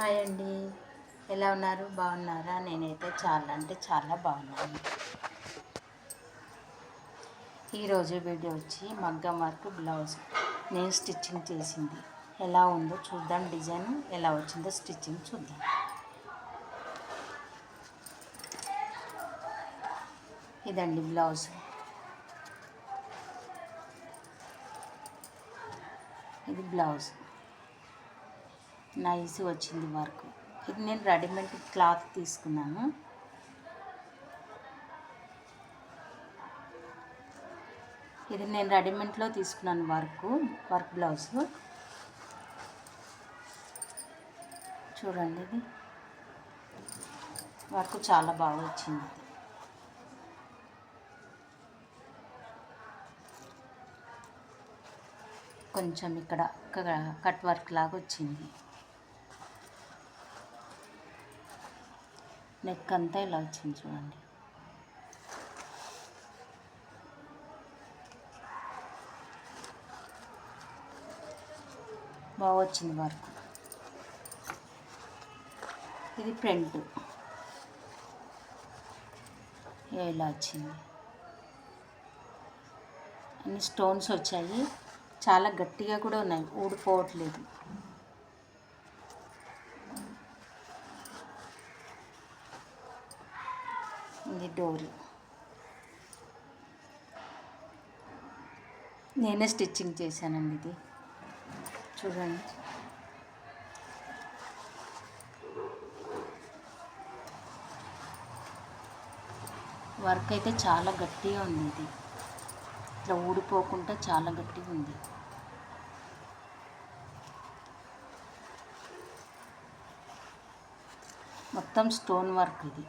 Hi అండి. ఎలా ఉన్నారు? బాగున్నారా? నేనైతే చాలా అంటే చాలా బాగున్నాను. ఈరోజు వీడియో వచ్చి మగ్గం వర్క్ బ్లౌజ్. నేను స్టిచ్చింగ్ చేసింది. ఎలా ఉందో చూద్దాం. డిజైన్ ఎలా వచ్చిందో స్టిచ్చింగ్ చూద్దాం. ఇదండి బ్లౌజ్. ఇది బ్లౌజ్. నైస్ వచ్చింది వర్క్. ఇది నేను రెడీమేడ్ క్లాత్ తీసుకున్నాను. ఇది నేను రెడీమేడ్లో తీసుకున్నాను వర్క్ వర్క్ బ్లౌజ్. చూడండి ఇది. వర్క్ చాలా బాగా వచ్చింది. కొంచెం ఇక్కడ క- కట్ వర్క్ లాగా వచ్చింది. నెక్ అంతా ఇలా వచ్చింది చూడండి. బాగా వచ్చింది వర్క్. ఇది ఫ్రంట్ ఇలా వచ్చింది. అన్ని స్టోన్స్ వచ్చాయి. చాలా గట్టిగా కూడా ఉన్నాయి. ఊడిపోవట్లేదు. ఇది డోర్. నేనే స్టిచ్చింగ్ చేశానండి ఇది. చూడండి. వర్క్ అయితే చాలా గట్టిగా ఉంది ఇది. ఇట్లా ఊడిపోకుండా చాలా గట్టిగా ఉంది. మొత్తం స్టోన్ వర్క్ ఇది.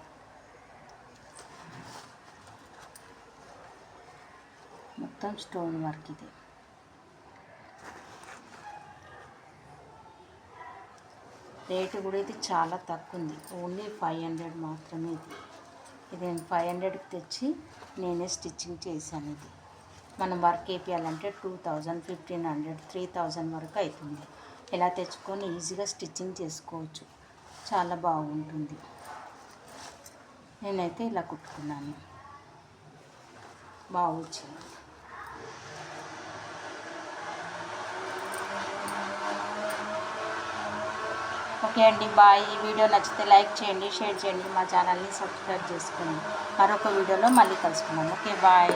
మొత్తం స్టోన్ వర్క్ ఇది. రేటు కూడా ఇది చాలా తక్కువ ఉంది ఓన్లీ ఫైవ్ హండ్రెడ్ మాత్రమే ఇది. ఇది నేను ఫైవ్ హండ్రెడ్కి తెచ్చి నేనే స్టిచ్చింగ్ చేశాను ఇది. మనం work వేపియాలంటే two thousand fifteen hundred three thousand వరకు అవుతుంది ఇలా తెచ్చుకొని ఈజీగా స్టిచ్చింగ్ చేసుకోవచ్చు. చాలా బాగుంటుంది. నేనైతే ఇలా కుట్టుకున్నాను. బాగా వచ్చింది ఓకే అండి బాయ్. ఈ వీడియో నచ్చితే లైక్ చేయండి షేర్ చేయండి మా ఛానల్ని సబ్స్క్రైబ్ చేసుకోండి. మరొక వీడియోలో మళ్ళీ కలుసుకుందాం. Okay bye.